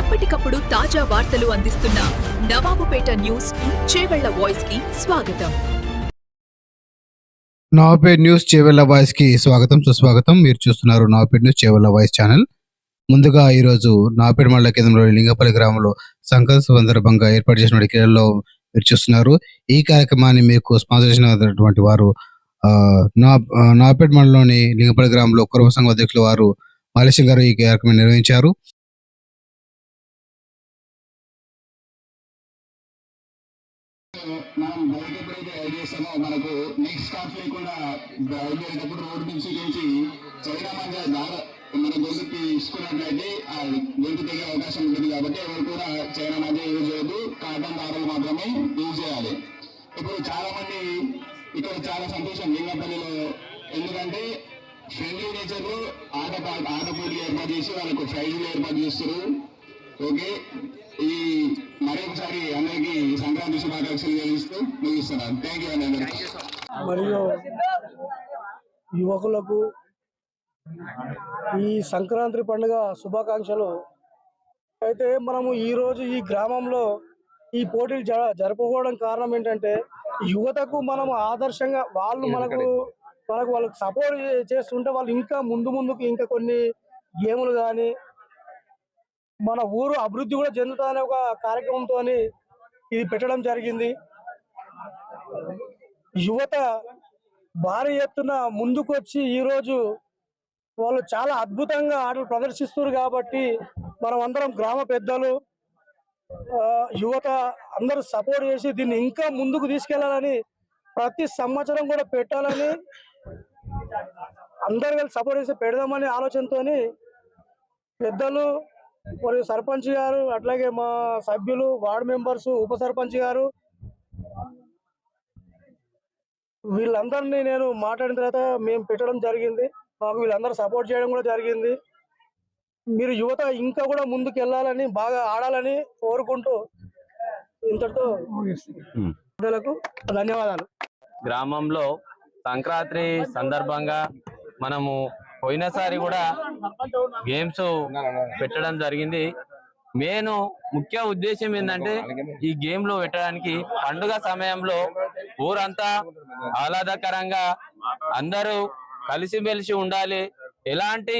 ఎప్పటికప్పుడు తాజా వార్తలు అందిస్తున్న నవాబుపేట న్యూస్ చేవెళ్ళ వాయిస్కి స్వాగతం. నవాబేట్ న్యూస్ చేవెళ్ళ వాయిస్కి స్వాగతం సుస్వాగతం. మీరు చూస్తున్నారు Nawabpet news Chevella voice channel. ముందుగా ఈరోజు నాపేట మండల కేంద్రంలోని లింగపల్లి గ్రామంలో సంక్రాంతి సందర్భంగా ఏర్పాటు చేసిన క్రీడల్లో మీరు చూస్తున్నారు. ఈ కార్యక్రమాన్ని మీకు స్పాన్సర్ చేసినటువంటి వారు నా ఆ, మండలంలోని లింగపల్లి గ్రామంలో కుటుంబ సంఘం అధ్యక్షులు వారు మాలేశం గారు ఈ కార్యక్రమం నిర్వహించారు. ఏమో మనకు నెక్స్ట్ స్టాప్ లేకుండా బయలుదేరేటప్పుడు రోడ్డు నుంచి నుంచి చైనా మధ్య దార మన గొంతుకి ఇసుకున్నట్లయితే ఆ గొంతు తెగే అవకాశం ఉంటుంది కాబట్టి ఎవరు కూడా చైనా మధ్య యూజ్ చేయదు కాటన్ దారాలు మాత్రమే యూజ్ చేయాలి. ఇప్పుడు చాలా మంది ఇక్కడ చాలా సంతోషం లింగపల్లిలో. ఎందుకంటే ఫ్రెండ్లీ నేచర్లో ఆట ఆట పోటీలు ఏర్పాటు చేసి వాళ్ళకు ప్రైజులు ఏర్పాటు చేస్తారు ఓకే? సంక్రాంతి శుభాకాంక్షలు తెలియజేస్తూ ముగిస్తున్నాను. థ్యాంక్ యూ అండి అందరికీ మరియు యువకులకు ఈ సంక్రాంతి పండుగ శుభాకాంక్షలు. అయితే మనము ఈరోజు ఈ గ్రామంలో ఈ పోటీలు జ జరుపుకోవడం కారణం ఏంటంటే యువతకు మనం ఆదర్శంగా వాళ్ళు మనకు మనకు వాళ్ళకి సపోర్ట్ చేస్తుంటే వాళ్ళు ఇంకా ముందు ముందుకు ఇంకా కొన్ని గేములు కానీ మన ఊరు అభివృద్ధి కూడా చెందుతానే ఒక కార్యక్రమంతో ఇది పెట్టడం జరిగింది. యువత భారీ ఎత్తున ముందుకొచ్చి ఈరోజు వాళ్ళు చాలా అద్భుతంగా ఆటలు ప్రదర్శిస్తున్నారు కాబట్టి మనం అందరం గ్రామ పెద్దలు యువత అందరూ సపోర్ట్ చేసి దీన్ని ఇంకా ముందుకు తీసుకెళ్ళాలని ప్రతి సంవత్సరం కూడా పెట్టాలని అందరు కలిసి సపోర్ట్ చేసి పెడదామనే ఆలోచనతోని పెద్దలు మరియు సర్పంచ్ గారు అట్లాగే మా సభ్యులు వార్డు మెంబర్స్ ఉప సర్పంచ్ గారు. వీళ్ళందరినీ నేను మాట్లాడిన తర్వాత మేము పెట్టడం జరిగింది. మాకు వీళ్ళందరూ సపోర్ట్ చేయడం కూడా జరిగింది. మీరు యువత ఇంకా కూడా ముందుకు వెళ్ళాలని బాగా ఆడాలని కోరుకుంటూ ఇంతటితో. పెద్దలకు ధన్యవాదాలు. గ్రామంలో సంక్రాంతి సందర్భంగా మనము పోయినసారి కూడా గేమ్స్ పెట్టడం జరిగింది. మెయిన్ ముఖ్య ఉద్దేశం ఏంటంటే ఈ గేమ్లో పెట్టడానికి పండుగ సమయంలో ఊరంతా ఆహ్లాదకరంగా అందరూ కలిసిమెలిసి ఉండాలి. ఎలాంటి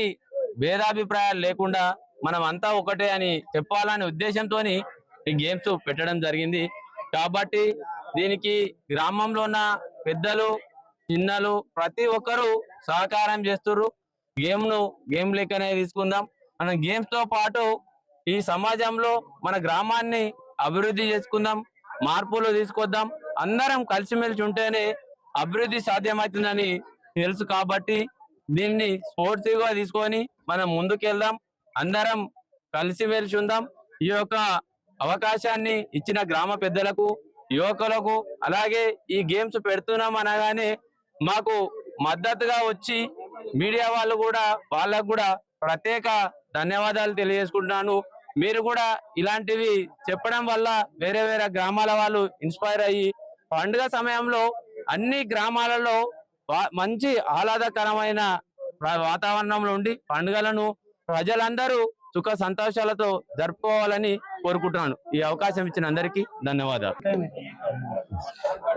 భేదాభిప్రాయాలు లేకుండా మనం అంతా ఒకటే అని చెప్పాలనే ఉద్దేశంతో ఈ గేమ్స్ పెట్టడం జరిగింది. కాబట్టి దీనికి గ్రామంలో ఉన్న పెద్దలు చిన్నలు ప్రతి ఒక్కరూ సహకారం చేస్తున్నారు గేమ్ను గేమ్ లెక్కనే తీసుకుందాం. మనం గేమ్స్తో పాటు ఈ సమాజంలో మన గ్రామాన్ని అభివృద్ధి చేసుకుందాం మార్పులు తీసుకొద్దాం. అందరం కలిసిమెలిసి ఉంటేనే అభివృద్ధి సాధ్యమవుతుందని తెలుసు కాబట్టి దీన్ని స్పోర్ట్స్గా తీసుకొని మనం ముందుకెళ్దాం. అందరం కలిసిమెలిసి ఉందాం. ఈ యొక్క అవకాశాన్ని ఇచ్చిన గ్రామ పెద్దలకు యువకులకు అలాగే ఈ గేమ్స్ పెడుతున్నాం అనగానే మాకు మద్దతుగా వచ్చి మీడియా వాళ్ళు కూడా వాళ్ళకు కూడా ప్రత్యేక ధన్యవాదాలు తెలియజేసుకుంటున్నాను. మీరు కూడా ఇలాంటివి చెప్పడం వల్ల వేరే వేరే గ్రామాల వాళ్ళు ఇన్స్పైర్ అయ్యి పండుగ సమయంలో అన్ని గ్రామాలలో వా- మంచి ఆహ్లాదకరమైన వాతావరణంలో ఉండి పండుగలను ప్రజలందరూ సుఖ సంతోషాలతో జరుపుకోవాలని కోరుకుంటున్నాను. ఈ అవకాశం ఇచ్చిన అందరికీ ధన్యవాదాలు.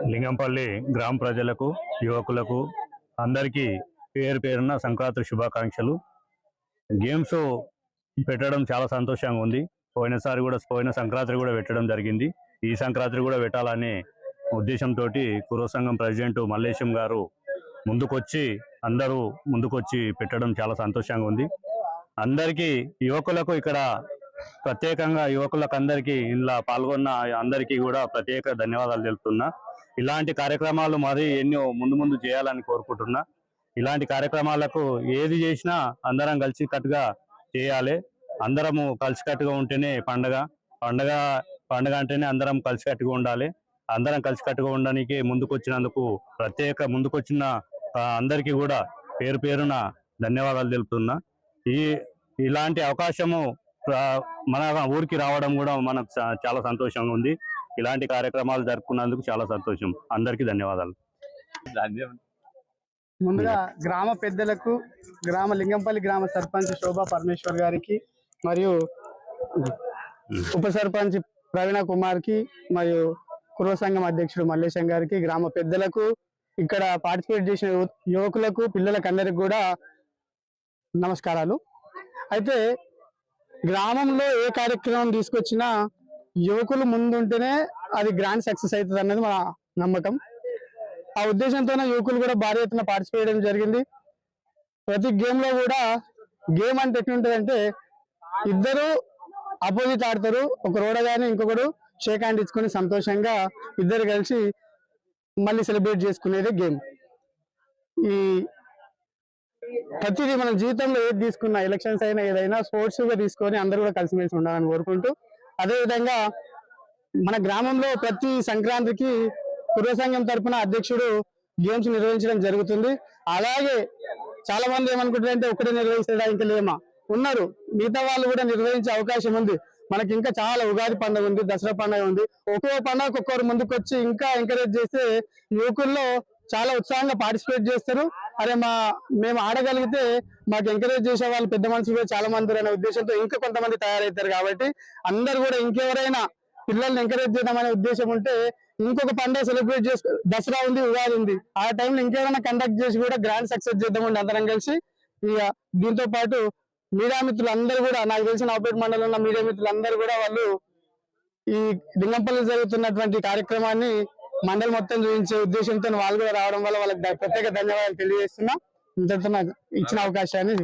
లింగంపల్లి గ్రామ ప్రజలకు యువకులకు అందరికీ పేరు పేరున సంక్రాంతి శుభాకాంక్షలు. గేమ్స్ పెట్టడం చాలా సంతోషంగా ఉంది. పోయినసారి కూడా పోయిన సంక్రాంతి కూడా పెట్టడం జరిగింది. ఈ సంక్రాంతి కూడా పెట్టాలనే ఉద్దేశంతో కురో సంఘం ప్రెసిడెంట్ మల్లేశం గారు ముందుకొచ్చి అందరూ ముందుకొచ్చి పెట్టడం చాలా సంతోషంగా ఉంది. అందరికీ యువకులకు ఇక్కడ ప్రత్యేకంగా యువకులకు అందరికీ ఇలా పాల్గొన్న అందరికీ కూడా ప్రత్యేక ధన్యవాదాలు తెలుపుతున్నా. ఇలాంటి కార్యక్రమాలు మరి ఎన్నో ముందు ముందు చేయాలని కోరుకుంటున్నా. ఇలాంటి కార్యక్రమాలకు ఏది చేసినా అందరం కలిసికట్టుగా చేయాలి. అందరము కలిసికట్టుగా ఉంటేనే పండగ. పండగ పండగ అంటేనే అందరం కలిసికట్టుగా ఉండాలి. అందరం కలిసికట్టుగా ఉండడానికి ముందుకొచ్చినందుకు ప్రత్యేక ముందుకొచ్చిన అందరికీ కూడా పేరు పేరున ధన్యవాదాలు తెలుపుతున్నా. ఈ ఇలాంటి అవకాశము మన ఊరికి రావడం కూడా మనకు చాలా సంతోషంగా ఉంది. ఇలాంటి కార్యక్రమాలు జరుపుకున్నందుకు చాలా సంతోషం. అందరికీ ధన్యవాదాలు. ముందుగా గ్రామ పెద్దలకు గ్రామ లింగంపల్లి గ్రామ సర్పంచ్ శోభా పరమేశ్వర్ గారికి మరియు ఉప సర్పంచ్ ప్రవీణ కుమార్కి మరియు కుర్వ సంఘం అధ్యక్షుడు మల్లేశం గారికి గ్రామ పెద్దలకు ఇక్కడ పార్టిసిపేట్ చేసిన యువ- యువకులకు పిల్లలకు అందరికి కూడా నమస్కారాలు. అయితే గ్రామంలో ఏ కార్యక్రమం తీసుకొచ్చినా యువకులు ముందుంటేనే అది గ్రాండ్ సక్సెస్ అవుతుంది అన్నది మా నమ్మకం. ఆ ఉద్దేశంతోనే యువకులు కూడా భారీ ఎత్తున పార్టిసిపేట్ చేయడం జరిగింది. ప్రతి గేమ్లో కూడా గేమ్ అంటే ఎట్లుంటది అంటే ఇద్దరు అపోజిట్ ఆడతారు. ఒక రోడగానే ఇంకొకడు షేక్ హ్యాండ్ ఇచ్చుకొని సంతోషంగా ఇద్దరు కలిసి మళ్ళీ సెలబ్రేట్ చేసుకునేది గేమ్ ఈ ప్రతిదీ మన జీవితంలో ఏది తీసుకున్నా ఎలక్షన్స్ అయినా ఏదైనా స్పోర్ట్స్గా తీసుకొని అందరూ కూడా కలిసిమెలిసి ఉండాలని కోరుకుంటూ అదేవిధంగా మన గ్రామంలో ప్రతి సంక్రాంతికి కుర్ర సంఘం తరపున అధ్యక్షుడు గేమ్స్ నిర్వహించడం జరుగుతుంది. అలాగే చాలా మంది ఏమనుకుంటారంటే ఒకటే నిర్వహిస్తాడా? ఇంకా లేమా? ఉన్నారు. మిగతా వాళ్ళు కూడా నిర్వహించే అవకాశం ఉంది. మనకి ఇంకా చాలా ఉగాది పండుగ ఉంది దసరా పండుగ ఉంది. ఒక్కో పండుగ ఒక్కొక్కరు ముందుకు వచ్చి ఇంకా ఎంకరేజ్ చేస్తే యువకుల్లో చాలా ఉత్సాహంగా పార్టిసిపేట్ చేస్తారు. అరే మా మేము ఆడగలిగితే మాకు ఎంకరేజ్ చేసే వాళ్ళు పెద్ద మనుషులు చాలా మంది అనే ఉద్దేశంతో ఇంకా కొంతమంది తయారవుతారు కాబట్టి అందరు కూడా ఇంకెవరైనా పిల్లల్ని ఎంకరేజ్ చేద్దామనే ఉద్దేశం ఉంటే ఇంకొక పండుగ సెలబ్రేట్ చేసుకో దసరా ఉంది ఉగాది ఉంది. ఆ టైంలో ఇంకెవరైనా కండక్ట్ చేసి కూడా గ్రాండ్ సక్సెస్ చేద్దామండి అందరం కలిసి. ఇక దీంతో పాటు మీడియా మిత్రులు అందరూ కూడా నాకు తెలిసిన ఆపరేట్ మండలంలో ఉన్న మీడియా మిత్రులు అందరూ కూడా వాళ్ళు ఈ లింగంపల్లి జరుగుతున్నటువంటి కార్యక్రమాన్ని మండలి మొత్తం చూపించే ఉద్దేశంతో వాళ్ళు కూడా రావడం వల్ల వాళ్ళకి ప్రత్యేక ధన్యవాదాలు తెలియజేస్తున్నా. ఇంతటితో నాకు ఇచ్చిన అవకాశాన్ని